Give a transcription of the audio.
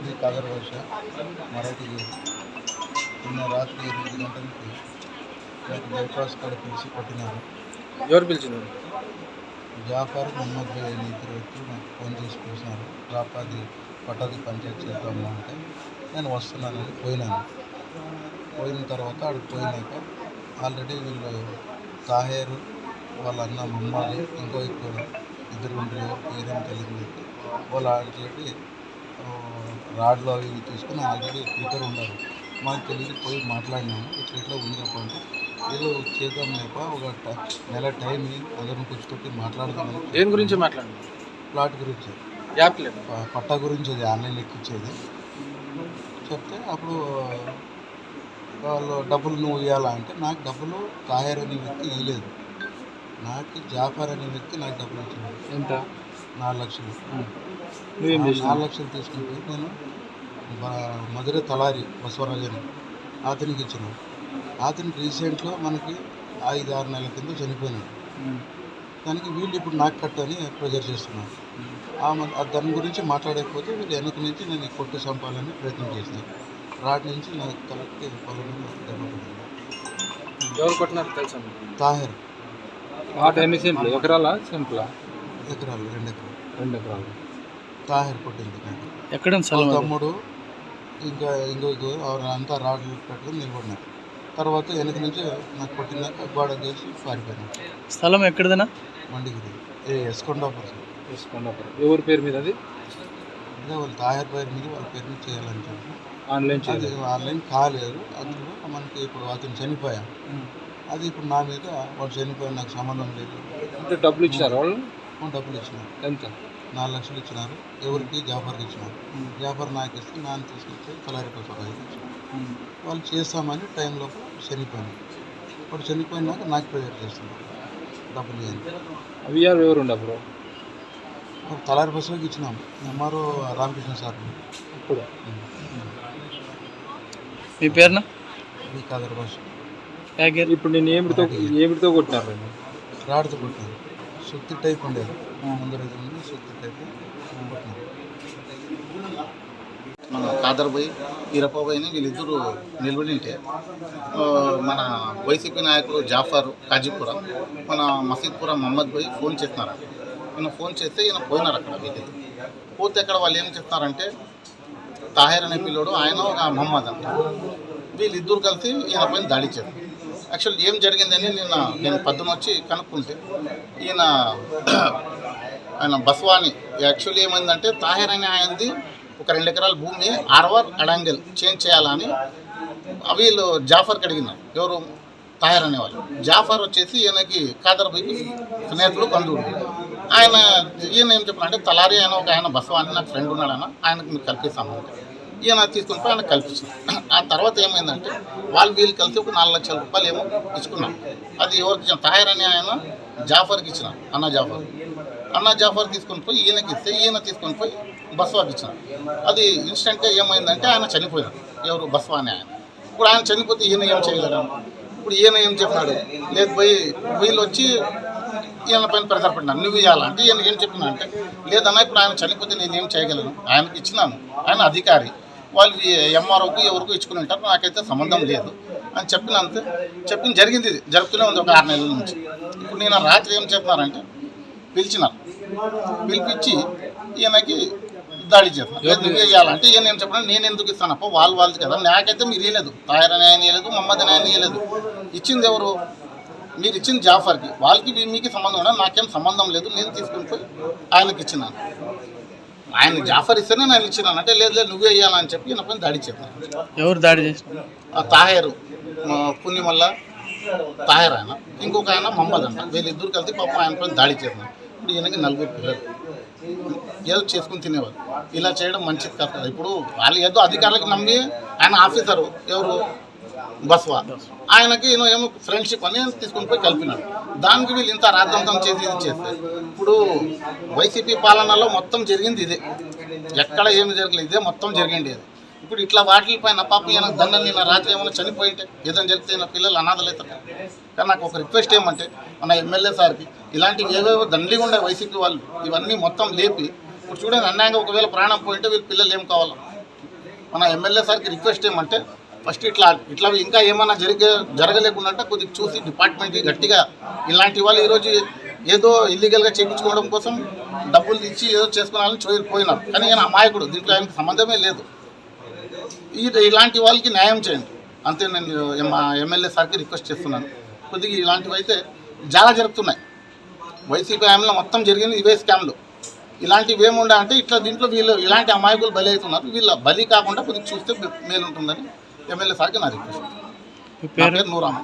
B Khadar భాష మరాఠీ నిన్న రాత్రి ఎనిమిది గంటలకి నాకు బైపాస్ కాడ పిలిచి కొట్టినారు. ఎవరు పిలిచినారు? జాఫర్ మొహమ్మద్ అనే ఇద్దరు వ్యక్తులు నాకు ఫోన్ చేసి పిలిచినారు. రాపాది పట్టాది పంచాయతీ చేద్దాము అంటే నేను వస్తున్నానని పోయినాను. పోయిన తర్వాత అక్కడికి పోయినాక ఆల్రెడీ వీళ్ళు తాహేరు వాళ్ళ అన్న మమ్మల్ని ఇంకో ఎక్కువ ఇద్దరు ఉండ్రి పేరేం తెలియదు. వాళ్ళు ఆ, రాడ్లు అవి ఇవి తీసుకుని ఆల్రెడీ ప్రిపేర్ ఉన్నారు మాకు తెలియదు పోయి మాట్లాడినాము. ఇట్లా ఇట్లా ఉంది అప్పుడు అంటే ఏదో చేద్దాం లేక ఒక నెల టైం అందరిని కూర్చోబెట్టి మాట్లాడదామని దేని గురించి మాట్లాడండి ప్లాట్ గురించి. యాప్ లేదు. ప- పట్టా గురించి అది ఆన్లైన్ ఎక్కించేది చెప్తే అప్పుడు వాళ్ళు డబ్బులు నువ్వు ఇవ్వాలా అంటే నాకు డబ్బులు అనే వ్యక్తి ఇవ్వలేదు నాకు జాఫర్ అనే వ్యక్తి నాకు డబ్బులు ఇచ్చినాడు ఎంత? నాలుగు లక్షలు. నువ్వేం ఆ చేసినావు? నాలుగు లక్షలు తీసుకుంటే నేను బ- మధుర తలారి బసవరాజని అతనికి ఇచ్చినాను. అతనికి రీసెంట్లో మనకి ఐదు ఆరు నెలల కింద చనిపోయినాడు. దానికి వీళ్ళు ఇప్పుడు నాకు కట్టని ప్రెజర్ చేస్తున్నారు. ఆ మ- ఆ దాని గురించి మాట్లాడకపోతే వీళ్ళు వెనక నుంచి నేను కొట్టి చంపాలని ప్రయత్నం చేశాను రాడ్ నుంచి నాకు తలకి పొలం దెబ్బ పడింది ఎవరు కొట్టినారు తెలుసా మీకు? తాహెర్. ఆట ఎన్ని సెంట్లు ఎకరాలా సెంట్లా ఎకరాలు రెండు ఎకరాలు. రెండు ఎకరాలు. తాహెర్ కొట్టింది నాకు ఎక్కడ వాళ్ళ తమ్ముడు ఇంకా ఇంకొక అంతా రాడ్లు పెట్టుకుని నిలబడినారు తర్వాత వెనక నుంచి నాకు కొట్టినాక గోడ చేసి పారిపోయినాను స్థలం ఎక్కడిదనా మండిగిరి. ఏ ఎస్కొండాపురం తీసుకున్నప్పుడు ఎవరి పేరు మీద అది? అదే వాళ్ళు తాహెర్ పేరు మీద వాళ్ళ పేరు మీద చేయాలని చెప్పి. ఆన్లైన్ ఆన్లైన్ కాలేదు. అందులో మనకి ఇప్పుడు అతను చనిపోయా అది ఇప్పుడు నా మీద వాడు చనిపోయిన నాకు సంబంధం లేదు. అంటే డబ్బులు ఇచ్చినారు వాళ్ళు డబ్బులు ఇచ్చినారు. ఎంత? నాలుగు లక్షలు ఇచ్చినారు. ఎవరికి? జాఫర్కి ఇచ్చినారు. జాఫర్ నాకు ఇస్తే నాన్న తీసుకొచ్చి తలారి కోసం వాళ్ళు చేస్తామని టైంలోపు చనిపోయాను. వాడు చనిపోయినాక నాకు ప్రెజర్ చేస్తున్నారు. డబ్బులు ఇవ్వండి విఆర్ ఎవరు అప్పుడు? తలారి బస్సులోకి ఇచ్చినాం. MRO Ramakrishna sir. ఇప్పుడు మీ పేరున? ఈ కాదర్ భాష. ప్యాకేజ్ ఇప్పుడు నేను ఏమిటితో ఏమిటితో కొట్టినారు రాడుతూ కొట్టాను సుత్తి టైప్ ఉండేది ముందర సుత్తి టైప్ కొట్టినాను మన కాదర్బాయ్ ఈరప్పబాయిని వీళ్ళిద్దరూ నిలబడి ఉంటే ఆ, మన వైసీపీ నాయకుడు జాఫర్ కాజీపుర మన మసీద్పుర మహమ్మద్ భాయ్ ఫోన్ చేస్తున్నారు ఈయన ఫోన్ చేస్తే ఈయన పోయినారు అక్కడ వీళ్ళిద్దరు పోతే అక్కడ వాళ్ళు ఏం చెప్తున్నారంటే తాహేర్ అనే పిల్లోడు ఆయన ఒక మహమ్మద్ అంట. వీళ్ళిద్దరు కలిసి ఈయన పైన దాడి చేశారు. యాక్చువల్ ఏం జరిగిందని నిన్న నేను పద్దున వచ్చి కనుక్కుంటే ఈయన ఆయన బస్వాని యాక్చువల్లీ ఏమైందంటే తాహేర్ అనే ఆయనది ఒక రెండు ఎకరాల భూమి ఆర్వర్ అడంగల్ చేంజ్ చేయాలని వీళ్ళు జాఫర్కి అడిగినారు. ఎవరు? తాహిర్ అనేవాళ్ళు. జాఫర్ వచ్చేసి ఈయనకి ఖాదర్ బైకి స్నేహితుడు బంధువుడు ఆయన ఈయన ఏం చెప్పినంటే తలారి ఆయన ఒక ఆయన బసవాని నాకు ఫ్రెండ్ ఉన్నాడు ఆయన ఆయనకు మీకు కల్పిస్తాను అంటే ఈయన తీసుకుని పోయి ఆయన కల్పించారు ఆ తర్వాత ఏమైందంటే వాళ్ళు వీళ్ళు కలిసి ఒక నాలుగు లక్షల రూపాయలు ఏమో ఇచ్చుకున్నాం అది ఎవరికి ఇచ్చిన తాహర్ ఆయన జాఫర్కి ఇచ్చిన అన్న జాఫర్. అన్న జాఫర్ తీసుకొని పోయి ఈయనకి ఇస్తే ఈయన తీసుకొని పోయి బస్వాకి ఇచ్చిన. అది ఇన్స్టెంట్గా ఏమైందంటే ఆయన చనిపోయినాడు ఎవరు? బస్వా అని ఆయన. ఇప్పుడు ఆయన చనిపోతే ఈయన ఏం చేయగలడు ఇప్పుడు ఈయన ఏం చెప్పాడు లేదు పోయి వీళ్ళు వచ్చి ఈయన పైన ప్రెజర్ నువ్వు ఇవ్వాలంటే ఈయన ఏం చెప్పినా అంటే లేదన్నా ఇప్పుడు ఆయన చనిపోతే నేను ఏం చేయగలను? ఆయనకి ఇచ్చినాను. ఆయన అధికారి. వాళ్ళు ఎంఆర్ఓకి ఎవరికి ఇచ్చుకుని ఉంటారు. నాకైతే సంబంధం లేదు. అని చెప్పినంత చెప్పింది జరిగింది ఇది. జరుగుతూనే ఉంది ఒక ఆరు నెలల నుంచి. ఇప్పుడు నేను రాత్రి ఏం చెప్తున్నారంటే పిలిచినారు. పిలిపించి ఈయనకి దాడి చేస్తాను నువ్వే ఇవ్వాలంటే ఈయన ఏం చెప్పినా నేను ఎందుకు ఇస్తాను అప్ప? వాళ్ళు వాళ్ళది కదా. నాకైతే మీరు ఇవ్వలేదు తాయర్ అని ఆయన ఇవ్వలేదు మహమ్మద్ అని ఆయన ఇవ్వలేదు ఇచ్చింది ఎవరు? మీరు ఇచ్చింది జాఫర్కి. వాళ్ళకి మీకు సంబంధం ఉండదు నాకేం సంబంధం లేదు. నేను తీసుకుని పోయి ఆయనకి ఇచ్చినాను. ఆయన జాఫర్ ఇస్తేనే నేను ఇచ్చినాను. అంటే లేదు లేదు నువ్వే ఇవ్వాలని చెప్పి ఈయన పైన దాడి చేస్తాను ఎవరు దాడి చేసిన ఆ తాహేరు పుణ్యమల్ల తాహేర్ ఆయన. ఇంకొక ఆయన మహమ్మద్ అంట వీళ్ళిద్దరు కలిసి పాపం ఆయన పైన దాడి చేస్తున్నారు ఇప్పుడు ఈయనకి నలుగురు పిల్లలు. ఏదో చేసుకుని తినేవారు. ఇలా చేయడం మంచిది కదా. ఇప్పుడు వాళ్ళు ఏదో అధికారులకు నమ్మి ఆయన ఆఫీసరు ఎవరు? బస్వా. ఆయనకి ఈయన ఏమో ఫ్రెండ్షిప్ అని తీసుకొని పోయి కలిపినాడు. దానికి వీళ్ళు ఇంత రాద్ధాంతం చేసి ఇది చేస్తే ఇప్పుడు వైసీపీ పాలనలో మొత్తం జరిగింది ఇదే. ఎక్కడ ఏమి జరగలేదు ఇదే మొత్తం జరిగింది ఇది ఇప్పుడు ఇట్లా వాటిపైన పాప ఈయన దండం నిన్న రాత్రి ఏమైనా చనిపోయింటే ఏదైనా జరిగితే నా పిల్లలు అనాథలు అవుతారు కానీ నాకు ఒక రిక్వెస్ట్ ఏమంటే మన ఎమ్మెల్యే సార్కి ఇలాంటివి ఏవేవో దండిగా ఉండే వైసీపీ వాళ్ళు ఇవన్నీ మొత్తం లేపి ఇప్పుడు చూడండి అన్యాయంగా ఒకవేళ ప్రాణం పోయింటే వీళ్ళ పిల్లలు ఏం కావాలి? మన ఎమ్మెల్యే సార్కి రిక్వెస్ట్ ఏమంటే ఫస్ట్ ఇట్లా ఇట్లా ఇంకా ఏమైనా జరిగే జరగలేకుండా కొద్దిగా చూసి డిపార్ట్మెంట్కి గట్టిగా ఇలాంటి వాళ్ళు ఈరోజు ఏదో ఇల్లీగల్గా చేయించుకోవడం కోసం డబ్బులు ఇచ్చి ఏదో చేసుకోవాలని చోయి పోయినారు. కానీ ఆయన అమాయకుడు దీంట్లో ఆయనకు సంబంధమే లేదు. ఈ ఇలాంటి వాళ్ళకి న్యాయం చేయండి. అంతే నేను ఎమ్మెల్యే సార్కి రిక్వెస్ట్ చేస్తున్నాను. కొద్దిగా ఇలాంటివి అయితే చాలా జరుగుతున్నాయి. వైసీపీ హయాంలో మొత్తం జరిగింది ఇవే స్కామ్లు ఇలాంటివి ఏముండే అంటే ఇట్లా దీంట్లో వీళ్ళు ఇలాంటి అమాయకులు బలి అవుతున్నారు. వీళ్ళ బలి కాకుండా కొద్దిగా చూస్తే మేలు ఉంటుందని ఎమ్మెల్యే సార్కి నా రిక్వెస్ట్ మీ నా పేరు పేరు నూరామ